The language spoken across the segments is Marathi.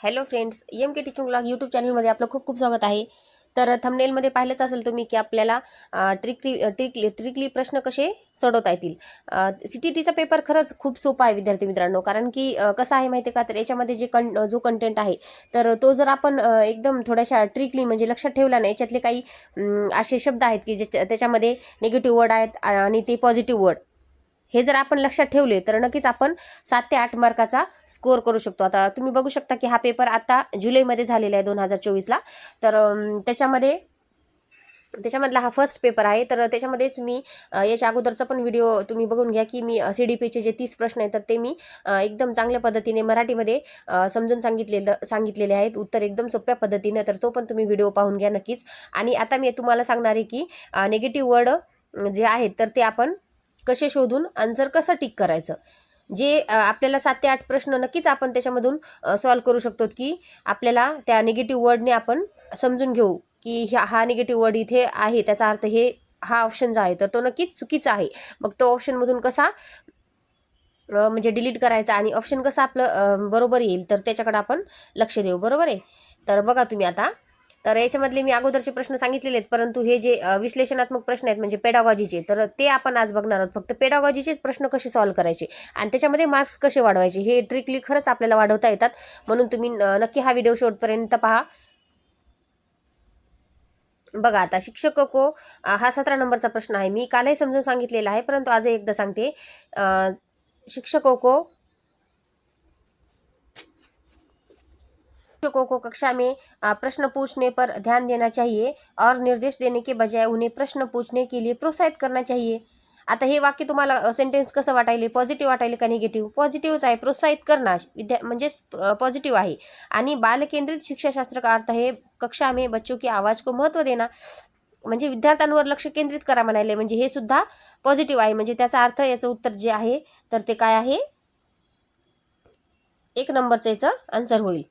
Hello friends M K teaching blog YouTube चॅनलमध्ये आपलं खूप खूप स्वागत आहे. तर थंबनेलमध्ये पाहिलंच असेल तुम्ही की आपल्याला ट्रिकली ट्रिकली ट्रिकली प्रश्न कसे सोडवता येतील. सी टी टीचा पेपर खरंच खूप सोपा आहे विद्यार्थी मित्रांनो कारण की कसं आहे माहिती आहे का? तर याच्यामध्ये जे कं जो कंटेंट आहे तर तो जर आपण एकदम थोड्याशा ट्रिकली म्हणजे लक्षात ठेवला नाही याच्यातले काही असे शब्द आहेत की जे त्याच्यामध्ये निगेटिव्ह वर्ड आहेत आणि ते पॉझिटिव्ह वर्ड हे जर आपण लक्षात ठेवले तर नक्कीच आपण सात ते आठ मार्काचा स्कोअर करू शकतो. आता तुम्ही बघू शकता की हा पेपर आता जुलैमध्ये झालेला आहे दोन हजार चोवीसला. तर त्याच्यामध्ये त्याच्यामधला हा फर्स्ट पेपर आहे. तर त्याच्यामध्येच मी याच्या अगोदरचा पण व्हिडिओ तुम्ही बघून घ्या की मी सी डी पीचे जे तीस प्रश्न आहेत तर ते मी एकदम चांगल्या पद्धतीने मराठीमध्ये समजून सांगितलेलं सांगितलेले आहेत. उत्तर एकदम सोप्या पद्धतीने तर तो पण तुम्ही व्हिडिओ पाहून घ्या नक्कीच. आणि आता मी तुम्हाला सांगणार आहे की निगेटिव्ह वर्ड जे आहेत तर ते आपण कसे शोधून आन्सर कसं टिक करायचं? जे आपल्याला सात ते आठ प्रश्न नक्कीच आपण त्याच्यामधून सॉल्व करू शकतो की आपल्याला त्या निगेटिव्ह वर्डने आपण समजून घेऊ की ह्या हा निगेटिव्ह वर्ड इथे आहे त्याचा अर्थ हे हा ऑप्शन जो आहे तर तो नक्कीच चुकीचा आहे. मग तो ऑप्शनमधून कसा म्हणजे डिलीट करायचा आणि ऑप्शन कसं आपलं बरोबर येईल तर त्याच्याकडे आपण लक्ष देऊ. बरोबर आहे? तर बघा तुम्ही आता तर याच्यामधले मी अगोदरचे प्रश्न सांगितलेले आहेत परंतु हे जे विश्लेषणात्मक प्रश्न आहेत म्हणजे पेडागॉजीचे तर ते आपण आज बघणार आहोत. फक्त पेडागॉजीचेच प्रश्न कसे सॉल्व्ह करायचे आणि त्याच्यामध्ये मार्क्स कसे वाढवायचे हे ट्रिकली खरंच आपल्याला वाढवता येतात. म्हणून तुम्ही नक्की हा व्हिडिओ शेवटपर्यंत पहा. बघा आता शिक्षक को हा सतरा नंबरचा प्रश्न आहे. मी कालही समजून सांगितलेला आहे परंतु आज एकदा सांगते. शिक्षक को शिक्षकों को कक्षा में प्रश्न पूछने पर ध्यान देना चाहिए और निर्देश देने के बजाय उन्हें प्रश्न पूछने के लिए प्रोत्साहित करना चाहिए। आता हे वाक्य तुम्हाला सेंटेन्स कसं वाटायले? पॉझिटिव्ह वाटायले का निगेटिव्ह पॉझिटिव्हच आहे प्रोत्साहित करणं. विद्या म्हणजेच पॉझिटिव्ह आहे. आणि बालकेंद्रित शिक्षाशास्त्र का अर्थ हे कक्षा में बच्चों की आवाज को महत्त्व देना. म्हणजे विद्यार्थ्यांवर लक्ष केंद्रित करा म्हणायले. म्हणजे हे सुद्धा पॉझिटिव्ह आहे. म्हणजे त्याचा अर्थ याचं उत्तर जे आहे तर ते काय आहे? एक नंबरचं याचं आन्सर होईल.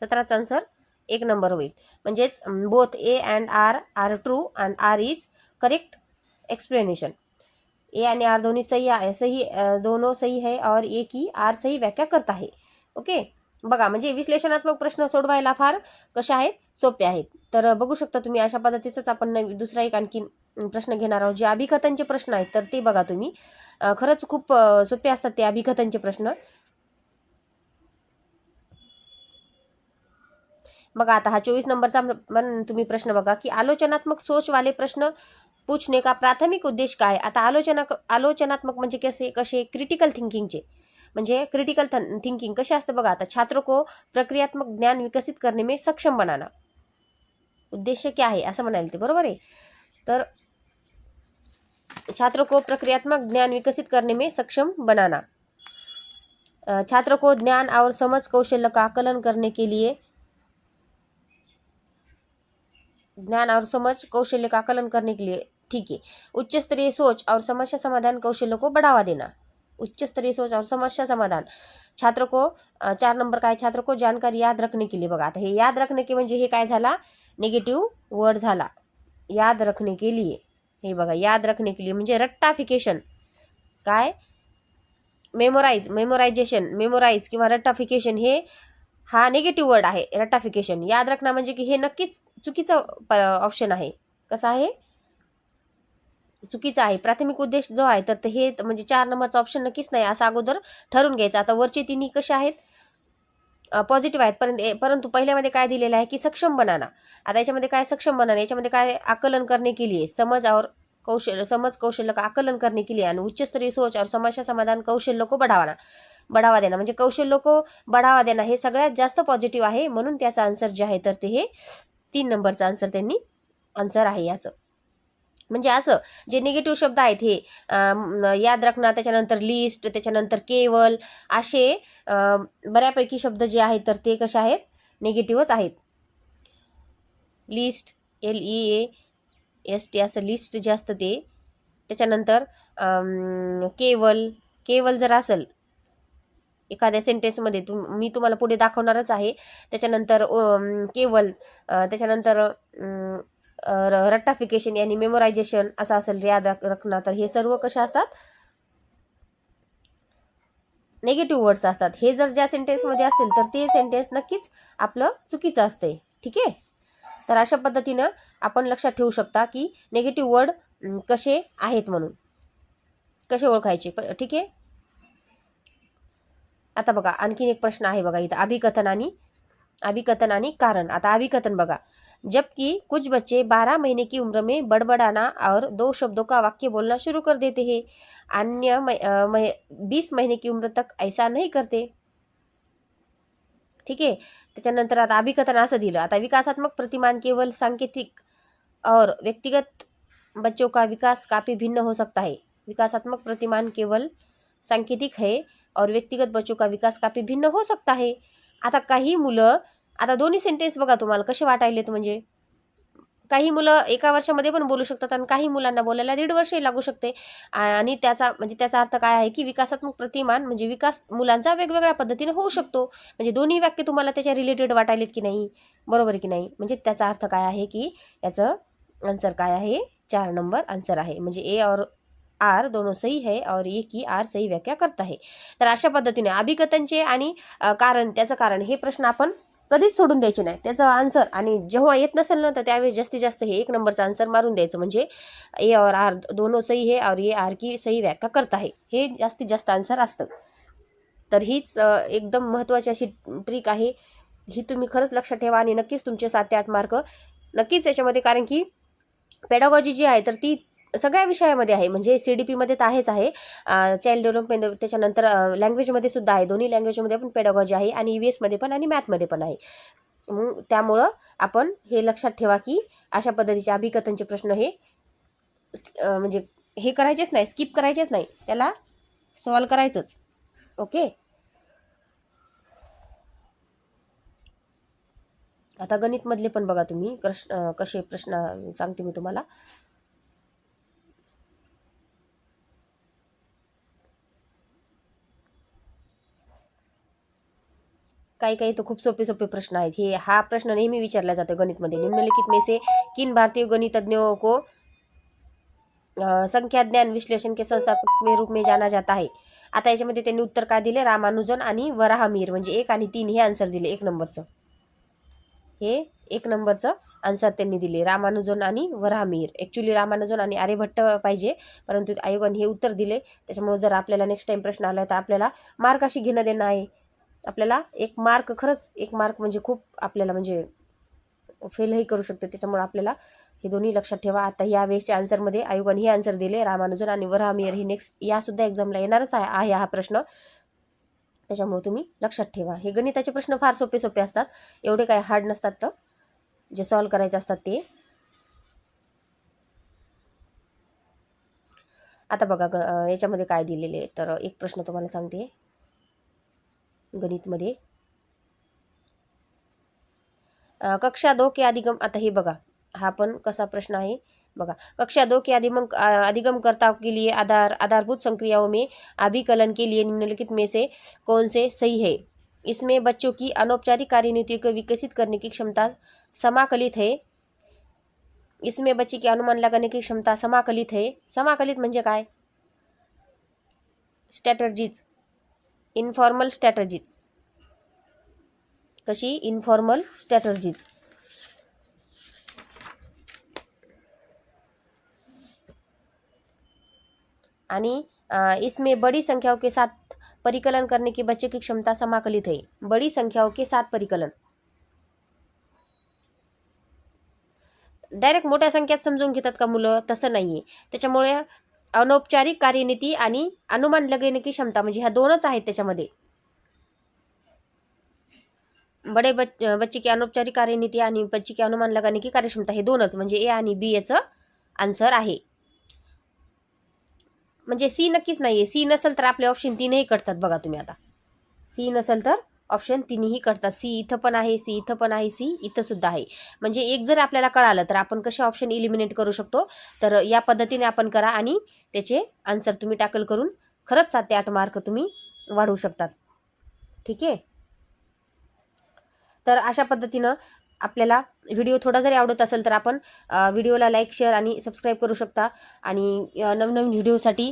सतराचा आन्सर एक नंबर होईल. म्हणजेच both A and R R true and R is correct explanation A आणि आर दोन्ही सही आहे सही दोनों सही है और ए की आर सही व्याख्या करत आहे. ओके? बघा म्हणजे विश्लेषणात्मक प्रश्न सोडवायला फार कशा आहेत? सोपे आहेत. तर बघू शकता तुम्ही अशा पद्धतीचंच आपण नवी दुसरा एक आणखीन प्रश्न घेणार आहोत. जे अभिकथनचे प्रश्न आहेत तर ते बघा तुम्ही. खरंच खूप सोपे असतात ते अभिकथनचे प्रश्न. बघा आता हा चोवीस नंबरचा पण तुम्ही प्रश्न बघा की आलोचनात्मक सोच वाले प्रश्न पूछने का प्राथमिक उद्देश काय? आता आलोचना आलोचनात्मक म्हणजे कसे कसे? क्रिटिकल थिंकिंगचे म्हणजे क्रिटिकल थिंकिंग कसे असतं बघा आता छात्र को प्रक्रियात्मक ज्ञान विकसित करणे में सक्षम बनाना. उद्देश क्या आहे असं म्हणाले ते बरोबर आहे? तर छात्र को प्रक्रियात्मक ज्ञान विकसित करने में सक्षम बनाना. छात्र को ज्ञान और समझ कौशल्य का आकलन करने के लिए ज्ञान और समझ कौशल्य का आकलन करने के लिए, ठीक है। उच्च स्तरीय सोच और समस्या समाधान कौशल्य को बढ़ावा देना। उच्च स्तरीय सोच और समस्या समाधान। छात्र को चार नंबर काय छात्र को जानकारी याद रखने के लिए हे। याद रखने के म्हणजे हे काय वर्ड झाला। याद रखने के लिए। हे बघा, याद रखने के लिए म्हणजे रट्टाफिकेशन काय? मेमोराईज मेमोरायझेशन मेमोराईज किंवा रट्टाफिकेशन हे हा निगेटिव्ह वर्ड आहे रट्टाफिकेशन याद रखणं म्हणजे की हे नक्कीच चुकीचं ऑप्शन आहे. कसं आहे? चुकीचं आहे. प्राथमिक उद्देश जो आहे तर ते हे म्हणजे चार नंबरचा ऑप्शन नक्कीच नाही असं अगोदर ठरवून घ्यायचं. आता वरचे तिन्ही कसे आहेत? पॉझिटिव्ह आहेत. परंतु परंतु पहिल्यामध्ये काय दिलेलं आहे की सक्षम बनाना. आता याच्यामध्ये काय सक्षम बनाना? याच्यामध्ये काय आकलन करणे के लिए समज और कौशल्य समज कौशल्य का आकलन करने के लिए आणि उच्चस्तरीय सोच और समस्या समाधान कौशल्य को बढ़ावाना. बढ़ावा देणं. म्हणजे कौशल्य को बढ़ावा देणं हे सगळ्यात जास्त पॉझिटिव्ह आहे म्हणून त्याचा आन्सर जे आहे तर ते हे तीन नंबरचं आन्सर त्यांनी आन्सर आहे याचं. म्हणजे असं जे निगेटिव्ह शब्द आहेत हे याद रखणं त्याच्यानंतर लिस्ट त्याच्यानंतर केवल असे बऱ्यापैकी शब्द जे आहेत तर ते कसे आहेत? निगेटिव्हच आहेत. List L E A S T असं लिस्ट जे असतं ते त्याच्यानंतर केवल केवल जर असेल एखाद्या सेंटेन्समध्ये तुम मी तुम्हाला पुढे दाखवणारच आहे. त्याच्यानंतर केवल त्याच्यानंतर रट्टाफिकेशन यानी मेमोरायझेशन असं असेल याद रखणार रखणं तर हे सर्व कसे असतात? नेगेटिव्ह वर्ड्स असतात. हे जर ज्या सेंटेन्समध्ये असतील तर ते सेंटेन्स नक्कीच आपलं चुकीचं असते. ठीक आहे? तर अशा पद्धतीनं आपण लक्षात ठेवू शकता की नेगेटिव्ह वर्ड कसे आहेत म्हणून. कसे ओळखायचे? प- ठीक आहे? आता बघा एक प्रश्न आहे बघा इथं. अभिकथन अभिकथन कारण. आता अभिकथन बघा. जबकि कुछ बच्चे 12 महीने की उम्र में बड़बड़ाना और दो शब्दों का वाक्य बोलना शुरू कर देते हैं. अन्य बीस महीने की उम्र तक ऐसा नहीं करते. ठीक आहे त्याच्यानंतर आता अभिकथन असं दिलं. आता विकासात्मक प्रतिमान केवल सांकेतिक और व्यक्तिगत बच्चों का विकास काफ़ी भिन्न हो सकता है. विकासात्मक प्रतिमान केवल सांकेतिक है. और व्यक्तिगत बच्चों का विकास काफ़ी भिन्न हो सकता है। आता काही मुलं आता दोन्ही सेंटेन्स बघा तुम्हाला कसे वाटायलेत म्हणजे. काही मुलं एका वर्षामध्ये पण बोलू शकतात आणि काही मुलांना बोलायला दीड वर्षही लागू शकते. आणि त्याचा म्हणजे त्याचा अर्थ काय आहे की विकासात्मक प्रतिमान म्हणजे विकास मुलांचा वेगवेगळ्या पद्धतीने होऊ शकतो. म्हणजे दोन्ही वाक्य तुम्हाला त्याच्या रिलेटेड वाटायलेत की नाही बरोबर की नाही? म्हणजे त्याचा अर्थ काय आहे की याचं आन्सर काय आहे? चार नंबर आन्सर आहे. म्हणजे ए और आर दोनों सही है और ये की आर सही व्याख्या करता है. तर अशा पद्धतीने अभिकथनचे आणि कारण त्याचं कारण हे प्रश्न आपण कधीच सोडून द्यायचे नाही. त्याचं आन्सर आणि जेव्हा येत नसेल ना तर त्यावेळेस जास्तीत जास्त हे एक नंबरचं आन्सर मारून द्यायचं. म्हणजे ए और आर दोनों सही है और ये आर की सही व्याख्या करता है. हे जास्तीत जास्त आन्सर असतं. तर हीच एकदम महत्त्वाची अशी ट्रिक आहे. ही तुम्ही खरंच लक्षात ठेवा आणि नक्कीच तुमचे सात ते आठ मार्क नक्कीच याच्यामध्ये कारण की पेडॉगॉजी जी आहे तर ती सगळ्या विषयामध्ये आहे. म्हणजे सी डी पीमध्ये तर आहेच आहे. चाइल्ड डेव्हलपमेंट त्याच्यानंतर लँग्वेजमध्ये सुद्धा आहे. दोन्ही लँग्वेजमध्ये पण पेडॉगॉजी आहे आणि ई व्ही एसमध्ये पण आणि मॅथमध्ये पण आहे. मग त्यामुळं आपण हे लक्षात ठेवा की अशा पद्धतीचे अभिकथनचे प्रश्न हे म्हणजे हे करायचेच नाही स्किप करायचेच नाही. त्याला सॉल्व करायचंच. ओके आता गणितमधले पण बघा तुम्ही. क्रश कसे प्रश्न सांगते मी तुम्हाला. काही काही तर खूप सोपे सोपे प्रश्न आहेत. हे हा प्रश्न नेहमी विचारला जातो गणितमध्ये. निम्नलिखित में से किन भारतीय गणितज्ञों को संख्या ज्ञान विश्लेषण के संस्थापक में रूप में जाना जाता है. आता याच्यामध्ये त्यांनी उत्तर काय दिले? रामानुजन आणि वराहमीर. म्हणजे एक आणि तीन हे आन्सर दिले. एक नंबरचं. हे एक नंबरचं आन्सर त्यांनी दिले. रामानुजन आणि वराहमीर. ॲक्च्युली रामानुजन आणि आर्यभट्ट पाहिजे. परंतु आयोगाने हे उत्तर दिले. त्याच्यामुळे जर आपल्याला नेक्स्ट टाइम प्रश्न आला तर आपल्याला मार्क अशी घेणं देणं आहे. आपल्याला एक मार्क खरंच एक मार्क म्हणजे खूप आपल्याला म्हणजे फेलही करू शकतो. त्याच्यामुळे आपल्याला हे दोन्ही लक्षात ठेवा. आता या वेळेसच्या आन्सरमध्ये आयोगाने हे आन्सर दिले रामानुजन आणि वराहमीर. हे नेक्स्ट यासुद्धा एक्झामला येणारच आहे आहे हा प्रश्न. त्याच्यामुळे तुम्ही लक्षात ठेवा. हे गणिताचे प्रश्न फार सोपे सोपे असतात. एवढे काय हार्ड नसतात तर. जे सॉल्व करायचे असतात ते. आता बघा ग याच्यामध्ये काय दिलेले आहे. तर एक प्रश्न तुम्हाला सांगते. गणितमध्ये. कक्षा दो के अधिगम आता हे बघा. हा पण कसा प्रश्न आहे? बघा. कक्षा दो के अधिगम अ, के लिए आधार आधारभूत संक्रियाओं में अभिकलन के लिए निम्नलिखित में से कौन से सही है? इसमें बच्चों की अनौपचारिक कार्यनीतियों को विकसित करने की क्षमता समाकलित है। इसमें बच्चे की अनुमान लगाने की क्षमता समाकलित है। समाकलित म्हणजे काय? स्ट्रॅटर्जीज. इनफॉर्मल स्ट्रॅटर्जीज कशी? इनफॉर्मल स्ट्रॅटर्जीज आणि इसमें बड़ी संख्याओं के साथ परिकलन करने की बच्चे की क्षमता समाकलित है। बड़ी संख्याओं के साथ परिकलन। डायरेक्ट मोठ्या संख्यात समजून घेतात का मुलं? तसं नाही आहे त्याच्यामुळे अनौपचारिक कार्यनीती आणि अनुमान लगवण्याची क्षमता म्हणजे ह्या दोनच आहेत त्याच्यामध्ये. बडे बच बच्चे की अनौपचारिक कार्यनीती आणि बच्चे की अनुमान लगानिकी कार्यक्षमता हे दोनच म्हणजे ए आणि बी याचं आन्सर आहे. म्हणजे सी नक्कीच नाही आहे सी नसेल तर आपले ऑप्शन तीनही कटतात बघा तुम्ही आता. सी नसेल तर ऑप्शन तिन्ही करतात. सी इथं पण आहे सी इथं पण आहे सी इथं सुद्धा आहे. म्हणजे एक जर आपल्याला कळालं तर आपण कसे ऑप्शन इलिमिनेट करू शकतो? तर या पद्धतीने आपण करा आणि त्याचे आन्सर तुम्ही टॅकल करून खरंच सात ते आठ मार्क तुम्ही वाढवू शकतात. ठीक आहे? तर अशा पद्धतीनं आपल्याला व्हिडिओ थोडा जरी आवडत असेल तर आपण व्हिडिओला लाईक शेअर आणि सबस्क्राईब करू शकता. आणि नवनवीन व्हिडिओसाठी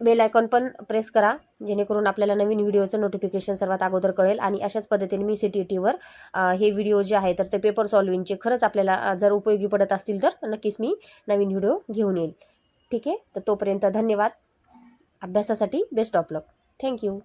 बेल आयकॉन पण प्रेस करा. जेणेकरून आपल्याला नवीन व्हिडिओचं नोटिफिकेशन सर्वात अगोदर कळेल. आणि अशाच पद्धतीने मी सी टी टीवर हे व्हिडिओ जे आहे तर ते पेपर सॉल्विंगचे खरंच आपल्याला जर उपयोगी पडत असतील तर नक्कीच मी नवीन व्हिडिओ घेऊन येईल. ठीक आहे? तर तोपर्यंत धन्यवाद. अभ्यासासाठी बेस्ट ऑफ लक थँक्यू